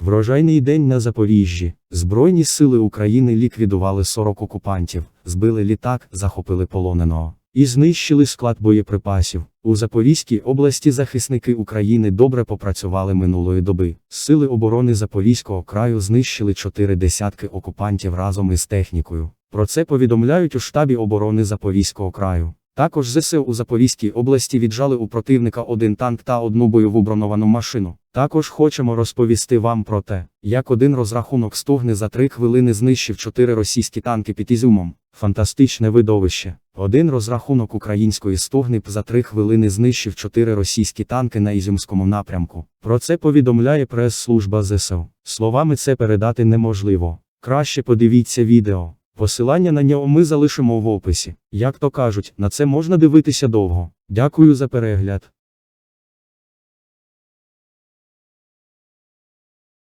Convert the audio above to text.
Врожайний день на Запоріжжі. Збройні сили України ліквідували 40 окупантів, збили літак, захопили полоненого. І знищили склад боєприпасів. У Запорізькій області захисники України добре попрацювали минулої доби. Сили оборони Запорізького краю знищили чотири десятки окупантів разом із технікою. Про це повідомляють у штабі оборони Запорізького краю. Також ЗСУ у Запорізькій області віджали у противника один танк та одну бойову броновану машину. Також хочемо розповісти вам про те, як один розрахунок стогни за три хвилини знищив чотири російські танки під Ізюмом. Фантастичне видовище. Один розрахунок української стогни за три хвилини знищив чотири російські танки на Ізюмському напрямку. Про це повідомляє прес-служба ЗСУ. Словами це передати неможливо. Краще подивіться відео. Посилання на нього ми залишимо в описі. Як то кажуть, на це можна дивитися довго. Дякую за перегляд.